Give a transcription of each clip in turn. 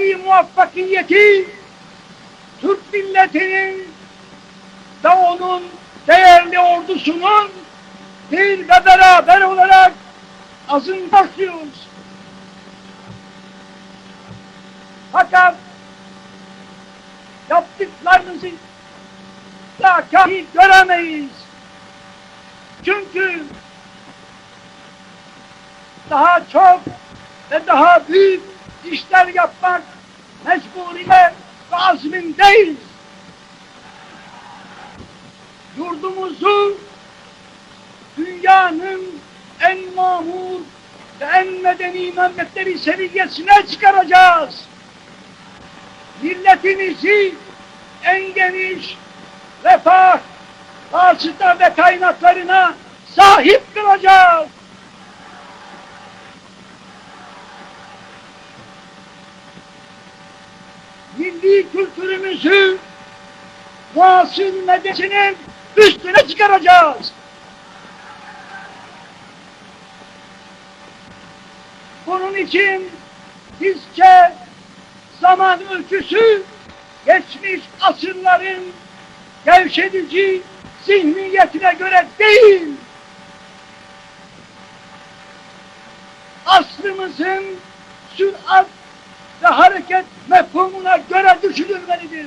Bundaki muvaffakiyeti Türk milletinin ve onun değerli ordusunun bir ve beraber olarak azın başlıyoruz. Fakat yaptıklarınızı da kahi göremeyiz. Çünkü daha çok ve daha büyük işler yapmak mecburiyet ve azmindeyiz. Yurdumuzu dünyanın en mamur ve en medeni memleketleri seviyesine çıkaracağız. Milletimizi en geniş refah, vasıta ve kaynaklarına sahip kılacağız. Milli kültürümüzü muasır medeniyetinin üstüne çıkaracağız. Bunun için bizce zaman ölçüsü geçmiş asırların gevşedici zihniyetine göre değil, aslımızın sürat ve hareket mefhumuna göre düşünülmelidir.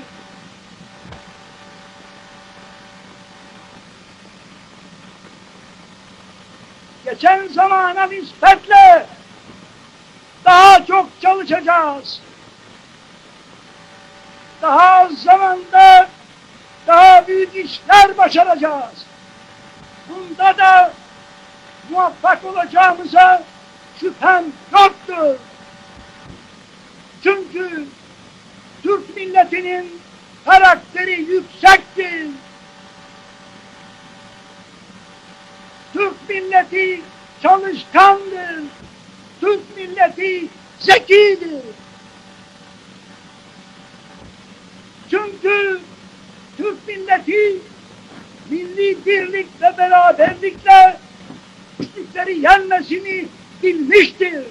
Geçen zamana nispetle daha çok çalışacağız. Daha az zamanda daha büyük işler başaracağız. Bunda da muvaffak olacağımıza şüphem yoktur. Çünkü Türk milletinin karakteri yüksektir. Türk milleti çalışkandır. Türk milleti zekidir. Çünkü Türk milleti milli birlik ve beraberlikle güçlükleri yenmesini bilmiştir.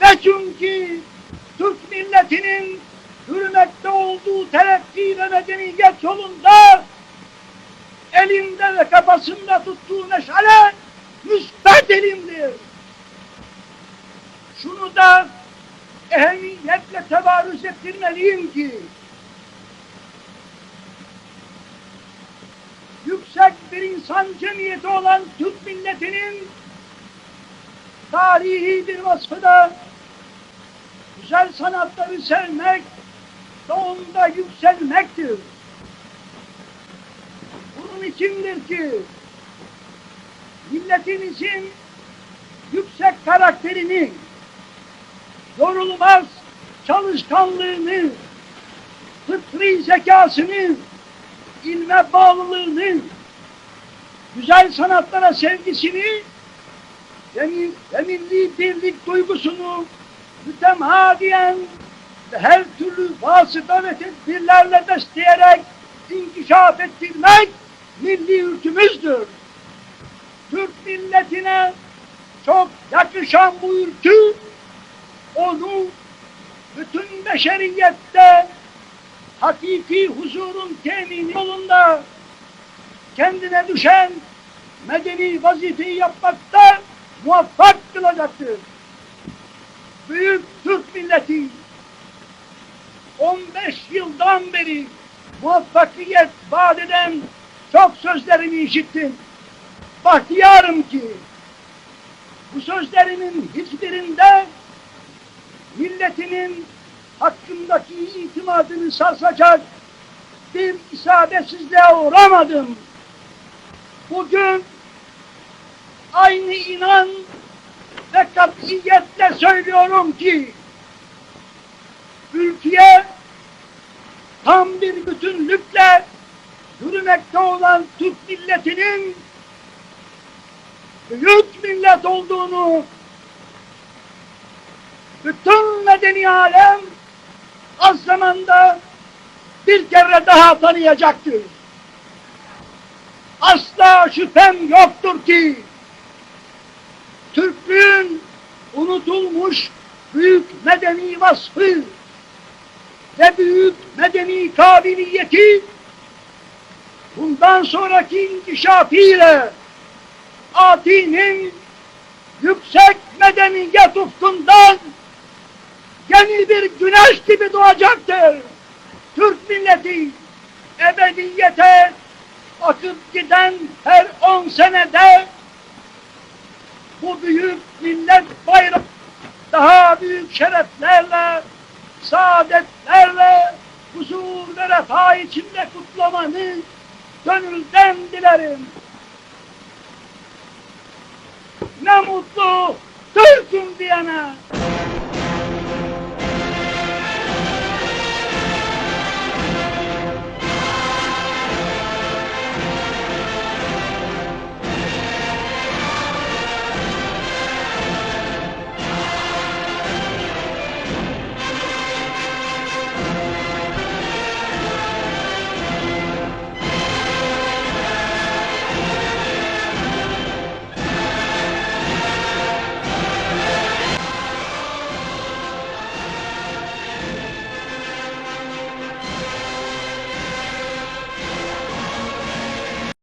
Ve çünkü milletinin hürmette olduğu terakki ve medeniyet yolunda elinde ve kafasında tuttuğu meşale müsbet elimdir. Şunu da ehemmiyetle tebarüz ettirmeliyim ki yüksek bir insan cemiyeti olan Türk milletinin tarihi bir vasfı da güzel sanatları sevmek onda yükselmektir. Bunun içindir ki milletimizin yüksek karakterini, yorulmaz çalışkanlığını, fıtri zekasını, ilme bağlılığını, güzel sanatlara sevgisini ve milli birlik duygusunu mütemadiyen ve her türlü vasıta ve tedbirlerle besleyerek inkişaf ettirmek milli ülkümüzdür. Türk milletine çok yakışan bu ülkü onu bütün beşeriyette hakiki huzurun temini yolunda kendine düşen medeni vazifeyi yapmakta muvaffak kılacaktır. Büyük Türk milleti 15 yıldan beri muvaffakiyet vaat eden çok sözlerimi işittim. Bahtiyarım ki bu sözlerimin hiçbirinde milletinin hakkındaki itimadını sarsacak bir isabetsizliğe uğramadım. Bugün aynı inan ve katiyetle söylüyorum ki ülkeye tam bir bütünlükle yürümekte olan Türk milletinin büyük millet olduğunu bütün medeni alem az zamanda bir kere daha tanıyacaktır. Asla şüphem yoktur ki Türklüğün unutulmuş büyük medeni vasfı ve büyük medeni kabiliyeti bundan sonraki inkişafıyla Ati'nin yüksek medeniyet ufkundan yeni bir güneş gibi doğacaktır. Türk milleti ebediyete akıp giden her on senede bu büyük millet bayrağı daha büyük şereflerle, saadetlerle, huzur ve refah içinde kutlamanı gönülden dilerim. Ne mutlu Türk'üm diyene.